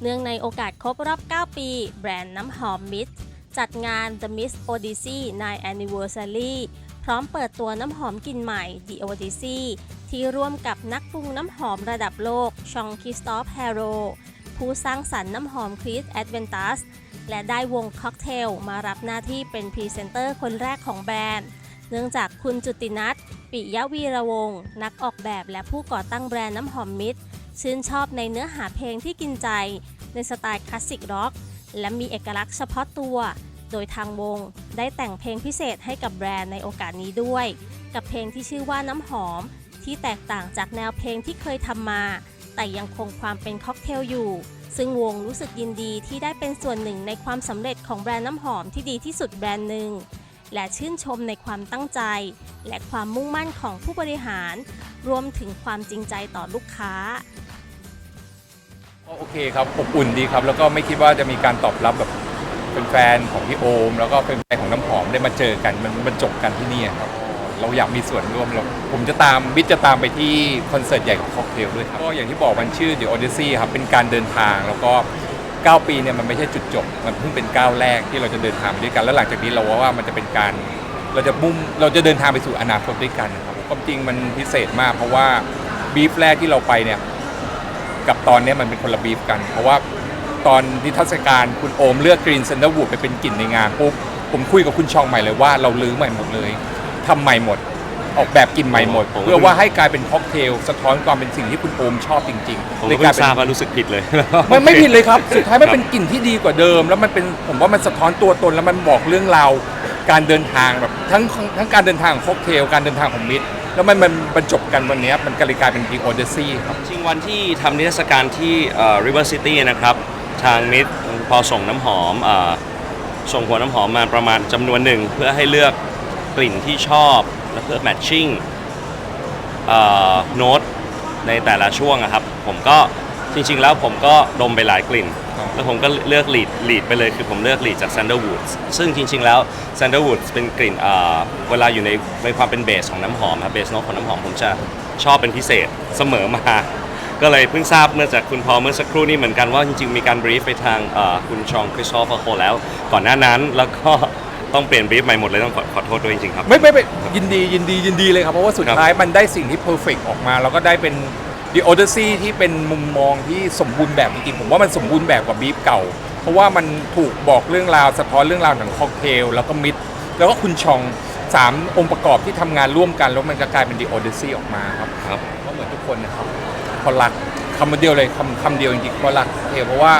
เนื่องในโอกาสครบรอบ 9 ปี แบรนด์น้ำหอมมิสจัดงาน The Miss Odyssey 9 Anniversary พร้อมเปิดตัวน้ำหอมกลิ่นใหม่ The Odyssey ที่ร่วมกับนักปรุงน้ำหอมระดับโลก ชองคิสตอฟแฮโร ผู้สร้างสรรค์น้ำหอมคริสแอดเวนตัสและได้วงค็อกเทลมารับหน้าที่เป็นพรีเซนเตอร์คนแรกของแบรนด์ เนื่องจากคุณจุตินัทปิยวีระวง นักออกแบบและผู้ก่อตั้งแบรนด์น้ำหอมมิตร ชื่นชอบในเนื้อหาเพลงที่กินใจ ในสไตล์คลาสสิกร็อก และมีเอกลักษณ์เฉพาะตัว โดยทางวงได้แต่งเพลงพิเศษให้กับแบรนด์ในโอกาสนี้ด้วย กับเพลงที่ชื่อว่าน้ำหอม ที่แตกต่างจากแนวเพลงที่เคยทำมา แต่ยังคงความเป็นค็อกเทลอยู่ ซึ่งวงรู้สึกยินดีที่ได้เป็นส่วนหนึ่งในความสำเร็จของแบรนด์น้ำหอมที่ดีที่สุดแบรนด์หนึ่งและชื่นชมในความตั้งใจ และความมุ่งมั่นของผู้บริหาร รวมถึงความจริงใจต่อลูกค้า โอเคครับอบอุ่นดีครับ แล้วก็ไม่คิดว่าจะมีการตอบรับแบบเป็นแฟนของพี่โอม แล้วก็เป็นแฟนของน้ำหอมได้มาเจอกันมันมันจบกันที่นี่ครับเราอยากมีส่วนร่วมเราผมจะตามบิ๊จะตามไปที่คอนเสิร์ตใหญ่ของค็อกเทลด้วยครับก็อย่างที่บอกมันชื่อ The Odyssey ครับเป็นการเดินทางแล้วก็ 9 ปีเนี่ยมันไม่ใช่จุดจบ มันเพิ่งเป็นก้าวแรกที่เราจะเดินทางไปด้วยกัน แล้วหลังจากนี้เราว่ามันจะเป็นการเราจะมุ่งเราจะเดินทางไปสู่อนาคตด้วยกันครับความจริงมันพิเศษมากเพราะว่าบีฟแรกที่เราไปเนี่ย กับตอนเนี้ยมันเป็นคนละบีฟกัน เพราะว่าตอนนิทรรศการคุณโอมเลือกกรีนเซนเดอร์วูดไปเป็นกลิ่นในงานปุ๊บผมคุยกับคุณชองใหม่เลยว่าเราลื้อใหม่หมดเลยทำใหม่หมด ออกแบบกลิ่นใหม่หมด ผมก็ เพื่อว่าให้กลายเป็นค็อกเทลสะท้อนความเป็นสิ่งที่คุณโอมชอบจริงผมๆก็กเพิ่ลายงเป็ทน ราบว่ารู้สึกผิดเลย มันไม่ผิดเลยครับ สุดท้ายมันครับเป็นกลิ่นที่ดีกว่าเดิม แล้วมันเป็นผมว่ามันสะท้อนตัวตนแล้วมันบอกเรื่องราวการเดินทางแบบทั้งทั้งการเดินทางของค็อกเทลการเดินทางของมิตร แล้วมันมันบรรจบกันวันนี้มันก็เลยกลายเป็นพีโอเดซี่ครับ จริงวันที่ทำนิทรรศการที่เอ่อ River City นะครับ ทางมิตรพอส่งน้ำหอมเอ่อส่งหัวน้ำหอมมาประมาณจำนวนหนึ่ง เพื่อให้เลือกกลิ่นที่ชอบ และเพื่อแมทชิ่งโน้ตในแต่ละช่วงอะครับ ผมก็ จริงๆแล้วผมก็ดมไปหลายกลิ่นครับแล้วผมก็เลือกลีดลีดไปเลยคือผมเลือกลีดจาก Sandalwood ซึ่งจริงๆแล้ว Sandalwood เป็นกลิ่นเอ่อเวลาอยู่ในในความเป็นเบสของน้ำหอมครับเบสโน้ตของน้ำหอมผมจะชอบเป็นพิเศษเสมอมา ก็เลยเพิ่งทราบเมื่อจากคุณพอเมื่อสักครู่นี้เหมือนกันว่าจริงๆมีการบรีฟไปทางเอ่อคุณชองคริสโตเฟอร์โคแล้ว ก่อนหน้านั้นแล้วก็ต้องเปลี่ยนบรีฟใหม่หมดเลยต้องขอขอโทษด้วยจริงๆครับ ไม่ไม่ไม่ยินดียินดียินดีเลยครับ เพราะว่าสุดครับ ท้ายมันได้สิ่งที่เพอร์เฟกออกมา แล้วก็ได้เป็น The Odyssey ที่เป็นมุมมองที่สมบูรณ์แบบจริงๆผมว่ามันสมบูรณ์แบบกว่าบีฟเก่า เพราะว่ามันถูกบอกเรื่องราวสะท้อนเรื่องราวของค็อกเทลแล้วก็มิดแล้วก็คุณชองสามองค์ประกอบที่ทำงานร่วมกันแล้วมันก็กลายเป็น The Odyssey ออกมาครับครับก็เหมือนทุกคนนะครับพอรักคำเดียวเลยคำคำเดียวจริงๆพอรักเทเพราะว่า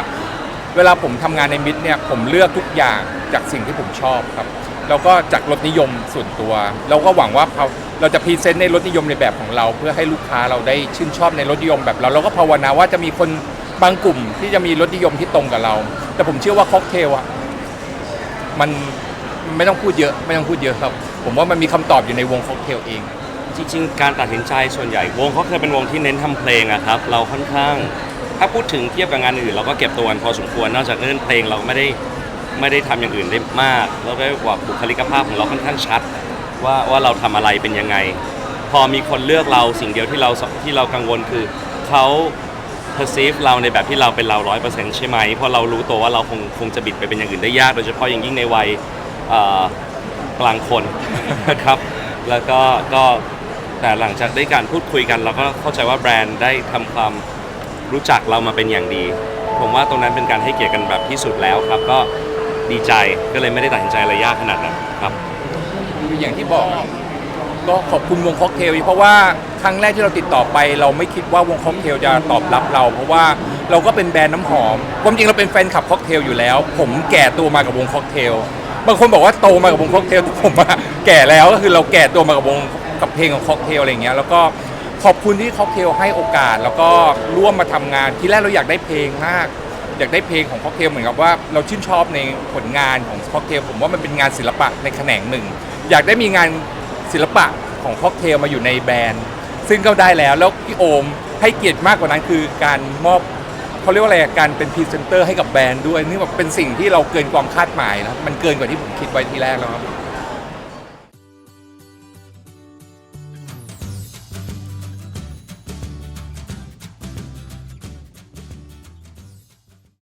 เวลาผมทำงานในมิตรเนี่ยผมเลือกทุกอย่างจากสิ่งที่ผมชอบครับ แล้วก็จากรสนิยมส่วนตัวเราก็หวังว่าเรา เราจะพรีเซนต์ในรสนิยมในแบบของเรา เพื่อให้ลูกค้าเราได้ชื่นชอบในรสนิยมแบบเราเราก็ภาวนาว่าจะมีคนบางกลุ่มที่จะมีรสนิยมที่ตรงกับเรา แต่ผมเชื่อว่าค็อกเทลอะมันไม่ต้องพูดเยอะไม่ต้องพูดเยอะครับ ผมว่ามันมีคำตอบอยู่ในวงค็อกเทลเองจริงๆ การตัดสินใจส่วนใหญ่วงเขาเคยเป็นวงที่เน้นทำเพลงอะครับ เราค่อนข้าง ถ้าพูดถึงเทียบกับงานอื่น เราก็เก็บตัวกันพอสมควรนอกจากเรื่องเพลงเราไม่ได้ไม่ได้ทำอย่างอื่นได้มาก แล้วด้วยว่าบุคลิกภาพของเราค่อนข้างชัด ว่าว่าเราทำอะไรเป็นยังไง พอมีคนเลือกเราสิ่งเดียวที่เราที่เรากังวลคือเขา perceive เราในแบบที่เราเป็นเราร้อยเปอร์เซ็นต์ใช่ไหมเพราะเรารู้ตัวว่าเราคงคงจะบิดไปเป็นอย่างอื่นได้ยาก โดยเฉพาะอย่างยิ่งในวัยเอ่อกลางคน นะครับแล้วก็ก็แต่หลังจากได้การพูดคุยกันเราก็เข้าใจว่าแบรนด์ได้ทำความรู้จักเรามาเป็นอย่างดี ผมว่าตรงนั้นเป็นการให้เกียรติกันแบบที่สุดแล้วครับ ก็ดีใจก็เลยไม่ได้ตัดสินใจอะไรยากขนาดนั้นครับ อย่างที่บอก ก็ขอบคุณวงค็อกเทลเพราะว่าครั้งแรกที่เราติดต่อไป เราไม่คิดว่าวงค็อกเทลจะตอบรับเรา เพราะว่าเราก็เป็นแบรนด์น้ำหอมความจริงเราเป็นแฟนคลับค็อกเทลอยู่แล้ว ผมแก่ตัวมากับวงค็อกเทลบางคนบอกว่าโตมากับวงค็อกเทลแต่ผมอะแก่แล้วก็คือเราแก่ตัวมากับวงกับเพลงของค็อกเทลอะไรอย่างเงี้ยแล้วก็ขอบคุณที่ค็อกเทลให้โอกาส แล้วก็ร่วมมาทำงานที่แรกเราอยากได้เพลงมาก อยากได้เพลงของค็อกเทลเหมือนกับว่าเราชื่นชอบในผลงานของค็อกเทลผมว่ามันเป็นงานศิลปะในแขนงหนึ่ง อยากได้มีงานศิลปะของค็อกเทลมาอยู่ในแบรนด์ ซึ่งก็ได้แล้วแล้วพี่โอมให้เกียรติมากกว่านั้นคือการมอบเขาเรียกว่าอะไรการเป็นพรีเซนเตอร์ให้กับแบรนด์ด้วยนี่แบบเป็นสิ่งที่เราเกินความคาดหมายนะมันเกินกว่าที่ผมคิดไว้ทีแรกแล้วครับ